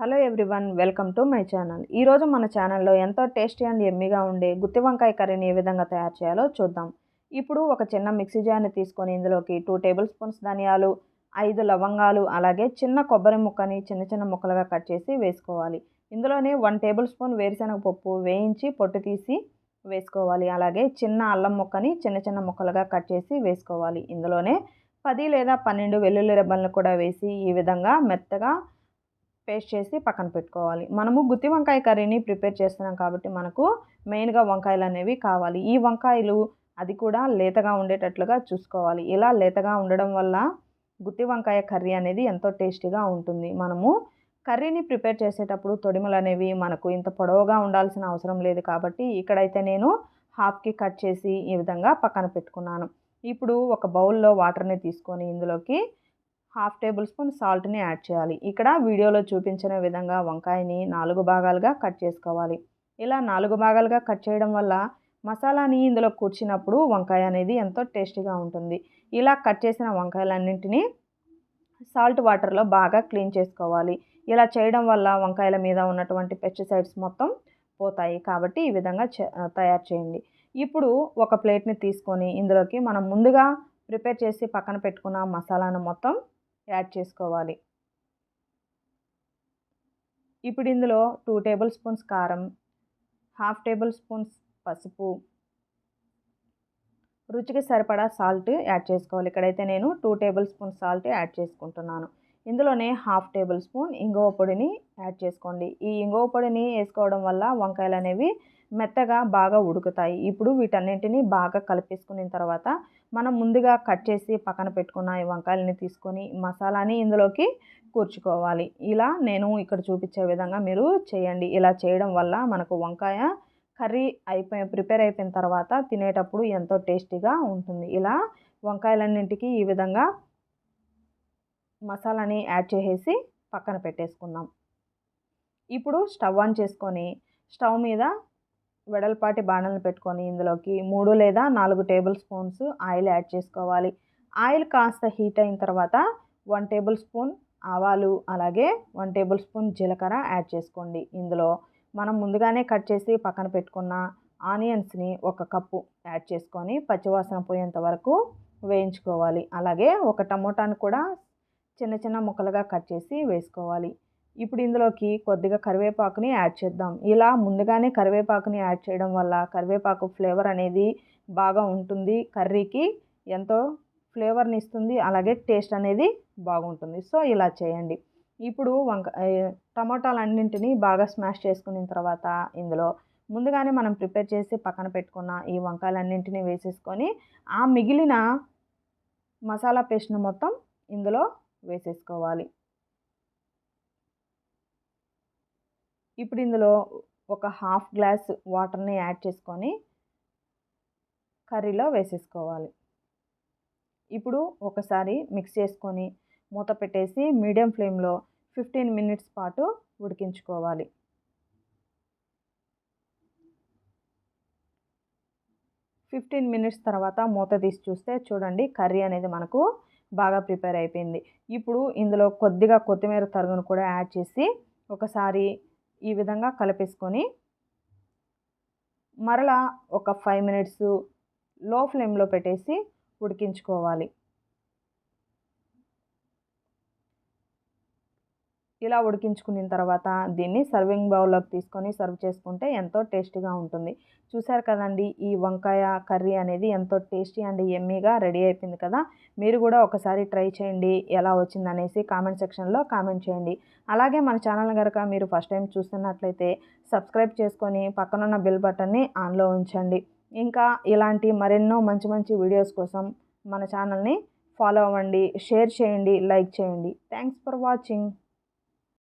Hello everyone welcome to my channel. ఈరోజు మన ఛానల్లో ఎంతో టేస్టీ అండ్ ఎమ్మిగా ఉండే గుత్తి వంకాయ కర్రీని ఏ విధంగా తయారు చేయాలో చూద్దాం. ఇప్పుడు ఒక చిన్న మిక్సీ జార్ని తీసుకొని ఇందులోకి టూ టేబుల్ స్పూన్స్ ధనియాలు ఐదు లవంగాలు అలాగే చిన్న కొబ్బరి ముక్కని చిన్న చిన్న ముక్కలుగా కట్ చేసి వేసుకోవాలి. ఇందులోనే వన్ టేబుల్ స్పూన్ వేరుశనగ పప్పు వేయించి పొట్టు తీసి వేసుకోవాలి. అలాగే చిన్న అల్లం ముక్కని చిన్న చిన్న ముక్కలుగా కట్ చేసి వేసుకోవాలి. ఇందులోనే పది లేదా పన్నెండు వెల్లుల్లి రెబ్బలను కూడా వేసి ఈ విధంగా మెత్తగా పేస్ట్ చేసి పక్కన పెట్టుకోవాలి. మనము గుత్తి వంకాయ కర్రీని ప్రిపేర్ చేస్తున్నాం కాబట్టి మనకు మెయిన్గా వంకాయలు అనేవి కావాలి. ఈ వంకాయలు అది కూడా లేతగా ఉండేటట్లుగా చూసుకోవాలి. ఇలా లేతగా ఉండడం వల్ల గుత్తి వంకాయ కర్రీ అనేది ఎంతో టేస్టీగా ఉంటుంది. మనము కర్రీని ప్రిపేర్ చేసేటప్పుడు తొడిమలు అనేవి మనకు ఇంత పొడవుగా ఉండాల్సిన అవసరం లేదు కాబట్టి ఇక్కడైతే నేను హాఫ్కి కట్ చేసి ఈ విధంగా పక్కన పెట్టుకున్నాను. ఇప్పుడు ఒక బౌల్లో వాటర్ని తీసుకొని ఇందులోకి హాఫ్ టేబుల్ స్పూన్ సాల్ట్ని యాడ్ చేయాలి. ఇక్కడ వీడియోలో చూపించిన విధంగా వంకాయని నాలుగు భాగాలుగా కట్ చేసుకోవాలి. ఇలా నాలుగు భాగాలుగా కట్ చేయడం వల్ల మసాలాని ఇందులో కూర్చినప్పుడు వంకాయ అనేది ఎంతో టేస్టీగా ఉంటుంది. ఇలా కట్ చేసిన వంకాయలన్నింటినీ సాల్ట్ వాటర్లో బాగా క్లీన్ చేసుకోవాలి. ఇలా చేయడం వల్ల వంకాయల మీద ఉన్నటువంటి పెస్టిసైడ్స్ మొత్తం పోతాయి. కాబట్టి ఈ విధంగా తయారు చేయండి. ఇప్పుడు ఒక ప్లేట్ని తీసుకొని ఇందులోకి మనం ముందుగా ప్రిపేర్ చేసి పక్కన పెట్టుకున్న మసాలాను మొత్తం యాడ్ చేసుకోవాలి. ఇప్పుడు ఇందులో టూ టేబుల్ స్పూన్స్ కారం హాఫ్ టేబుల్ స్పూన్స్ పసుపు రుచికి సరిపడా సాల్ట్ యాడ్ చేసుకోవాలి. ఇక్కడైతే నేను two tablespoon salt add చేసుకుంటున్నాను. ఇందులోనే హాఫ్ టేబుల్ స్పూన్ ఇంగువ పొడిని యాడ్ చేసుకోండి. ఈ ఇంగువ పొడిని వేసుకోవడం వల్ల వంకాయలు అనేవి మెత్తగా బాగా ఉడుకుతాయి. ఇప్పుడు వీటన్నింటినీ బాగా కలిపేసుకున్న తర్వాత మనం ముందుగా కట్ చేసి పక్కన పెట్టుకున్న ఈ వంకాయలని తీసుకొని మసాలాని ఇందులోకి కూర్చుకోవాలి. ఇలా నేను ఇక్కడ చూపించే విధంగా మీరు చేయండి. ఇలా చేయడం వల్ల మనకు వంకాయ కర్రీ అయిపోయి ప్రిపేర్ అయిపోయిన తర్వాత తినేటప్పుడు ఎంతో టేస్టీగా ఉంటుంది. ఇలా వంకాయలన్నింటికి ఈ విధంగా మసాలాని యాడ్ చేసేసి పక్కన పెట్టేసుకుందాం. ఇప్పుడు స్టవ్ ఆన్ చేసుకొని స్టవ్ మీద వెడల్పాటి బాణలను పెట్టుకొని ఇందులోకి మూడు లేదా నాలుగు టేబుల్ స్పూన్స్ ఆయిల్ యాడ్ చేసుకోవాలి. ఆయిల్ కాస్త హీట్ అయిన తర్వాత వన్ టేబుల్ స్పూన్ ఆవాలు అలాగే వన్ టేబుల్ స్పూన్ జీలకర్ర యాడ్ చేసుకోండి. ఇందులో మనం ముందుగానే కట్ చేసి పక్కన పెట్టుకున్న ఆనియన్స్ని ఒక కప్పు యాడ్ చేసుకొని పచ్చివాసన పోయేంత వరకు వేయించుకోవాలి. అలాగే ఒక టమోటాను కూడా చిన్న చిన్న ముక్కలుగా కట్ చేసి వేసుకోవాలి. ఇప్పుడు ఇందులోకి కొద్దిగా కరివేపాకుని యాడ్ చేద్దాం. ఇలా ముందుగానే కరివేపాకుని యాడ్ చేయడం వల్ల కరివేపాకు ఫ్లేవర్ అనేది బాగా ఉంటుంది. కర్రీకి ఎంతో ఫ్లేవర్ని ఇస్తుంది. అలాగే టేస్ట్ అనేది బాగుంటుంది. సో ఇలా చేయండి. ఇప్పుడు వంక టమాటాలన్నింటినీ బాగా స్మాష్ చేసుకున్న తర్వాత ఇందులో ముందుగానే మనం ప్రిపేర్ చేసి పక్కన పెట్టుకున్న ఈ వంకాయలన్నింటినీ వేసేసుకొని ఆ మిగిలిన మసాలా పేస్ట్ను మొత్తం ఇందులో వేసేసుకోవాలి. ఇప్పుడు ఇందులో ఒక హాఫ్ గ్లాస్ వాటర్ని యాడ్ చేసుకొని కర్రీలో వేసేసుకోవాలి. ఇప్పుడు ఒకసారి మిక్స్ చేసుకొని మూత పెట్టేసి మీడియం ఫ్లేమ్లో ఫిఫ్టీన్ మినిట్స్ పాటు ఉడికించుకోవాలి. ఫిఫ్టీన్ మినిట్స్ తర్వాత మూత తీసి చూస్తే చూడండి కర్రీ అనేది మనకు బాగా ప్రిపేర్ అయిపోయింది. ఇప్పుడు ఇందులో కొద్దిగా కొత్తిమీర తరుగును కూడా యాడ్ చేసి ఒకసారి ఈ విధంగా కలిపేసుకొని మరలా ఒక ఫైవ్ మినిట్స్లో ఫ్లేమ్లో పెట్టేసి ఉడికించుకోవాలి. ఇలా ఉడికించుకున్న తర్వాత దీన్ని సర్వింగ్ బౌల్లోకి తీసుకొని సర్వ్ చేసుకుంటే ఎంతో టేస్టీగా ఉంటుంది. చూసారు కదండి ఈ వంకాయ కర్రీ అనేది ఎంతో టేస్టీ అండ్ ఎమ్మీగా రెడీ అయిపోయింది కదా. మీరు కూడా ఒకసారి ట్రై చేయండి ఎలా వచ్చిందనేసి కామెంట్ సెక్షన్లో కామెంట్ చేయండి. అలాగే మన ఛానల్ కనుక మీరు ఫస్ట్ టైం చూస్తున్నట్లయితే సబ్స్క్రైబ్ చేసుకొని పక్కనున్న బెల్ బటన్ని ఆన్లో ఉంచండి. ఇంకా ఇలాంటి మరెన్నో మంచి మంచి వీడియోస్ కోసం మన ఛానల్ని ఫాలో అవ్వండి షేర్ చేయండి లైక్ చేయండి. Thanks for watching